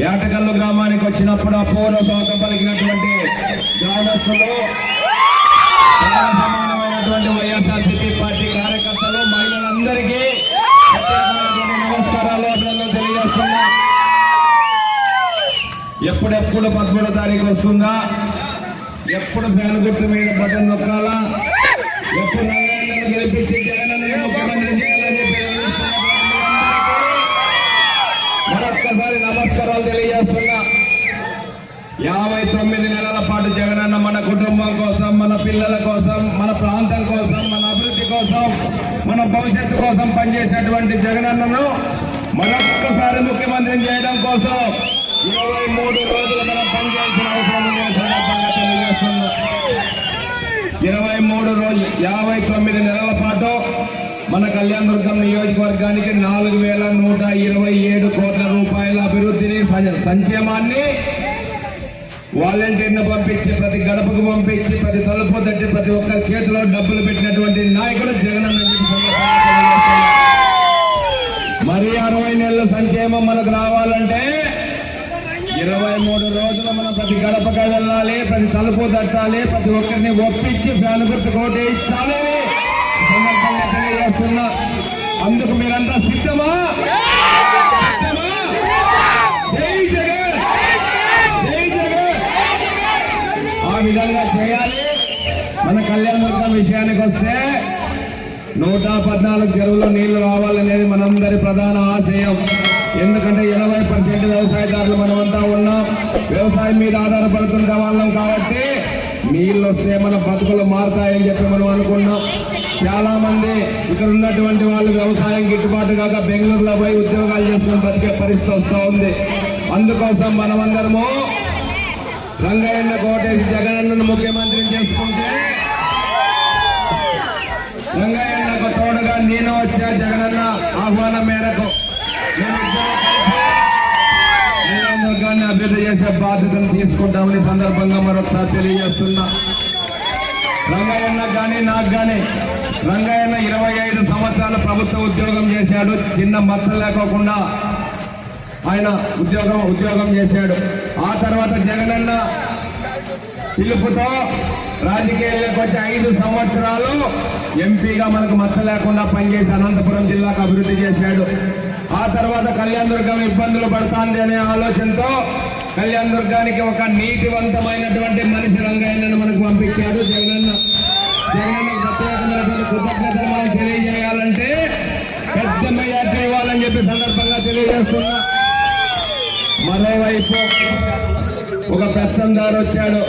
వేటకల్లు గ్రామానికి వచ్చినప్పుడు అపూర్వ శోక పలికినటువంటి గ్రామస్తులు సమానమైనటువంటి వైఎస్ఆర్సీపీ పార్టీ కార్యకర్తలు మహిళలందరికీ నమస్కారాలు అభినందనలు తెలియజేస్తున్నా. ఎప్పుడెప్పుడు పదమూడో తారీఖు వస్తుందా? ఎప్పుడు ఫ్యాన్ గుర్తు మీద బటన్ నొక్కాలా? ఎప్పుడు గెలిపించింది? మన పిల్లల కోసం మన ప్రాంతం కోసం మన అభివృద్ధి కోసం మన భవిష్యత్తు కోసం పనిచేసేటువంటి జగనన్నను మరొక్కసారి ముఖ్యమంత్రిని చేయడం కోసం ఇరవై మూడు రోజులు మనం పనిచేయాల్సిన అవసరం ఇరవై మూడు రోజులు యాభై తొమ్మిది నెలల పాటు మన కళ్యాణదుర్గం నియోజకవర్గానికి నాలుగు వేల నూట ఇరవై ఏడు కోట్ల రూపాయల అభివృద్ధిని సంక్షేమాన్ని వాలంటీర్ను పంపించి ప్రతి గడపకు పంపించి ప్రతి తలుపు తట్టి ప్రతి ఒక్కరి చేతిలో డబ్బులు పెట్టినటువంటి నాయకుడు జగన్ మరి అరవై నెలల సంక్షేమం మనకు రావాలంటే ఇరవై మూడు రోజులు మనం ప్రతి గడపగా వెళ్ళాలి ప్రతి తలుపు తట్టాలి ప్రతి ఒక్కరిని ఒప్పించి ఫ్యాన్ గుర్తు కోటేయించాలి ఇచ్చాలి సందర్భంగా తెలియజేస్తున్నా అందుకు మీరంతా సిద్ధమా? కళ్యాణ విషయానికి వస్తే నూట పద్నాలుగు చెరువులో నీళ్ళు రావాలనేది మనందరి ప్రధాన ఆశయం. ఎందుకంటే ఎనభై పర్సెంట్ వ్యవసాయదారులు మనమంతా ఉన్నాం. వ్యవసాయం మీద ఆధారపడుతున్న వాళ్ళం కాబట్టి నీళ్ళు వస్తే మన బతుకులు మారుతాయని చెప్పి మనం అనుకున్నాం. చాలా మంది ఇక్కడ ఉన్నటువంటి వాళ్ళు వ్యవసాయం గిట్టుబాటు కాక బెంగళూరులో పోయి ఉద్యోగాలు చేసుకుని బతికే పరిస్థితి వస్తూ ఉంది. అందుకోసం మనమందరము రంగయ్యన్న కోటేసి జగనన్నను ముఖ్యమంత్రిని చేసుకుంటే రంగయ్యన్నకు తోడుగా నేను వచ్చా జగనన్న ఆహ్వానం మేరకు. నియోజకవర్గాన్ని అభివృద్ధి చేసే బాధ్యతను తీసుకుంటామని సందర్భంగా మరొకసారి తెలియజేస్తున్నా. రంగయ్యన్న కానీ నాకు కానీ రంగయ్యన్న ఇరవై ఐదు సంవత్సరాలు ప్రభుత్వ ఉద్యోగం చేశాడు. చిన్న మచ్చ లేకోకుండా ఆయన ఉద్యోగం ఉద్యోగం చేశాడు. ఆ తర్వాత జగనన్న పిలుపుతో రాజకీయాల్లోకి వచ్చి ఐదు సంవత్సరాలు ఎంపీగా మనకు మచ్చ లేకుండా పనిచేసి అనంతపురం జిల్లాకు అభివృద్ధి చేశాడు. ఆ తర్వాత కళ్యాణ దుర్గం ఇబ్బందులు పడుతుంది అనే ఆలోచనతో కళ్యాణ దుర్గానికి ఒక నీటివంతమైనటువంటి మనిషి రంగయ్యను మనకు పంపించాడు. జగనన్న జగనన్న ప్రత్యేకమైనటువంటి కృతజ్ఞతలు మనం తెలియజేయాలంటే పెద్ద మెజార్టీ ఇవ్వాలని చెప్పి సందర్భంగా తెలియజేస్తున్నా. మరోవైపు ఒక పెత్తందారు వచ్చాడు.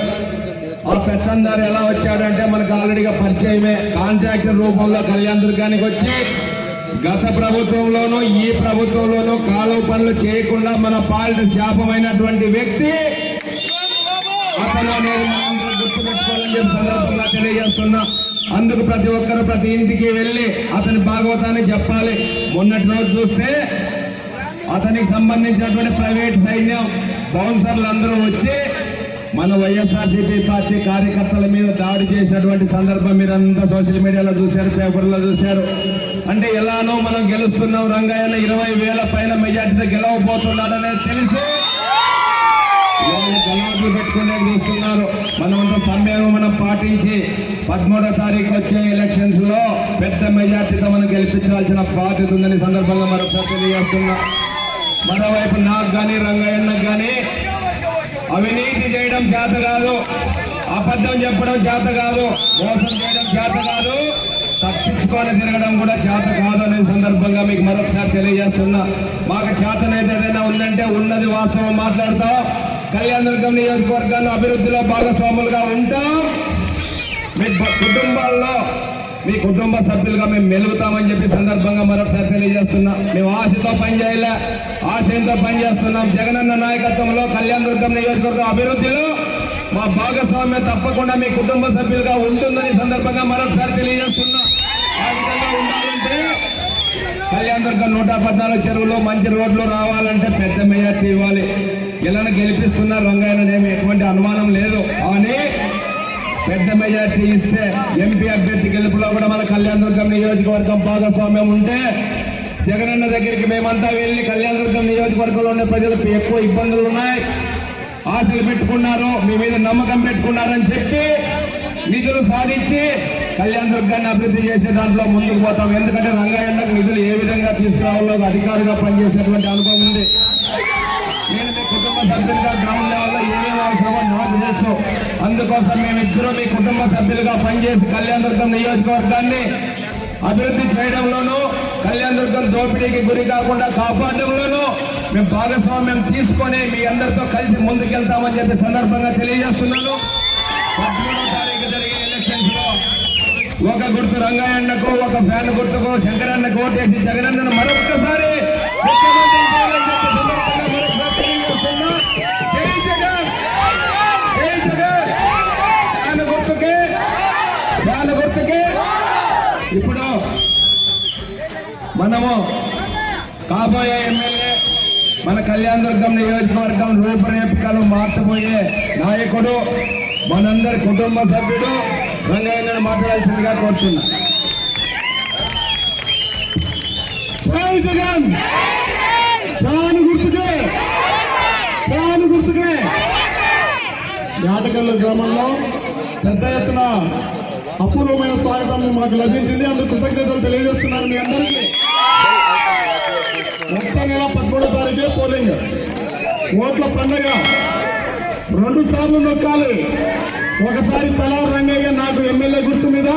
ఆ పెత్తందారు ఎలా వచ్చాడంటే మనకు ఆల్రెడీగా పరిచయమే. కాంట్రాక్టర్ రూపంలో కళ్యాణ్ దుర్గానికి వచ్చి గత ప్రభుత్వంలోనూ ఈ ప్రభుత్వంలోనూ కాలువ పనులు చేయకుండా మన పాలిట శాపమైనటువంటి వ్యక్తి అతను అనేది గుర్తుపెట్టుకోవాలని చెప్పి సందర్భంగా తెలియజేస్తున్నా. అందుకు ప్రతి ఒక్కరు ప్రతి ఇంటికి వెళ్ళి అతని భాగవతాన్ని చెప్పాలి. మొన్నటి రోజు చూస్తే అతనికి సంబంధించినటువంటి ప్రైవేట్ సైన్యం బౌన్సర్లు అందరూ వచ్చి మన వైఎస్ఆర్సీపీ పార్టీ కార్యకర్తల మీద దాడి చేసినటువంటి సందర్భం మీరంతా సోషల్ మీడియాలో చూశారు పేపర్లో చూశారు. అంటే ఎలానో మనం గెలుస్తున్నాం రంగయ్యన ఇరవై వేల పైన మెజార్టీతో గెలవబోతున్నాడనేది తెలిసి. గలాట్లు పెట్టుకునే చూస్తున్నారు. మనమంతా సమ్మెను మనం పాటించి పదమూడో తారీఖు వచ్చే ఎలక్షన్స్లో పెద్ద మెజార్టీతో మనం గెలిపించాల్సిన బాధ్యత ఉందని సందర్భంగా మరొకసారి తెలియజేస్తున్నా. మరోవైపు నాకు కానీ రంగయ్యన్నకు కానీ అవినీతి చేయడం చేత కాదు అబద్ధం చెప్పడం చేత కాదు మోసం చేయడం చేత కాదు తప్పించుకొని తిరగడం కూడా చేత కాదు అనే సందర్భంగా మీకు మరొకసారి తెలియజేస్తున్నా. మాకు చేతనైతే ఏదైనా ఉందంటే ఉన్నది వాస్తవం మాట్లాడతాం. కళ్యాణదుర్గం నియోజకవర్గాన్ని అభివృద్ధిలో భాగస్వాములుగా ఉంటాం. మీ కుటుంబాల్లో మీ కుటుంబ సభ్యులుగా మేము మెలుగుతామని చెప్పి సందర్భంగా మరొకసారి తెలియజేస్తున్నా. మేము ఆశతో పనిచేయలే ఆశయంతో పనిచేస్తున్నాం. జగనన్న నాయకత్వంలో కళ్యాణ దుర్గం నియోజకవర్గం అభివృద్ధిలో మా భాగస్వామ్యం తప్పకుండా మీ కుటుంబ సభ్యులుగా ఉంటుందని సందర్భంగా మరొకసారి తెలియజేస్తున్నాం. ఆ విధంగా ఉండాలంటే కళ్యాణ దుర్గం నూట పద్నాలుగు చెరువులు మంచి రోడ్లు రావాలంటే పెద్ద మెజార్టీ ఇవ్వాలి. ఇలా గెలిపిస్తున్న రంగాయన ఎటువంటి అనుమానం లేదు. కానీ పెద్ద మెజార్టీ ఇస్తే ఎంపీ అభ్యర్థి గెలుపులో కూడా మన కళ్యాణ దుర్గం నియోజకవర్గం భాగస్వామ్యం ఉంటే జగనన్న దగ్గరికి మేమంతా వెళ్ళి కళ్యాణదుర్గం నియోజకవర్గంలో ఉన్న ప్రజలకు ఎక్కువ ఇబ్బందులు ఉన్నాయి. ఆశలు పెట్టుకున్నారు మీ మీద నమ్మకం పెట్టుకున్నారని చెప్పి నిధులు సాధించి కళ్యాణ దుర్గాన్ని అభివృద్ధి చేసే దాంట్లో ముందుకు పోతాం. ఎందుకంటే రంగాయన్నకు నిధులు ఏ విధంగా తీసుకురావాలో అధికారులుగా అధికారిగా పనిచేసేటువంటి అనుభవం ఉంది. తెలుసు. అందుకోసం మేమిద్దరూ మీ కుటుంబ సభ్యులుగా పనిచేసి కళ్యాణదుర్గం నియోజకవర్గాన్ని అభివృద్ధి చేయడంలోనూ కళ్యాణదుర్గం దోపిడీకి గురి కాకుండా కాపాడడంలోనూ మేము భాగస్వామ్యం తీసుకొని మీ అందరితో కలిసి ముందుకెళ్తామని చెప్పి సందర్భంగా తెలియజేస్తున్నాను. పదమూడో తారీఖు జరిగే ఎలక్షన్స్లో ఒక గుర్తు రంగాయన్నకు ఒక ఫ్యాన్ గుర్తుకు శంకరన్నకు ఓటేసి జగనన్నను మరొక్కసారి ఇప్పుడు మనము కాబోయే ఎమ్మెల్యే మన కళ్యాణ దుర్గం నియోజకవర్గం రూపురేఖలు మార్చబోయే నాయకుడు మనందరి కుటుంబ సభ్యుడు రంగయ్యను మాట్లాడాల్సిందిగా కోరుతున్నా. జై జగన్! ప్రాణు గుర్తుకే! ప్రాణు గుర్తుకే! నాటకల్ల గ్రామంలో పెద్ద ఎత్తున అపూర్వమైన స్వాగతం మాకు లభించింది. అందుకు కృతజ్ఞతలు తెలియజేస్తున్నాను మీ అందరికీ. వచ్చే నెల పదమూడో తారీఖే పోలింగ్. ఓట్ల పండగ. రెండు సార్లు నొక్కాలి. ఒకసారి తలా రంగయ్య నాకు ఎమ్మెల్యే గుర్తు మీద.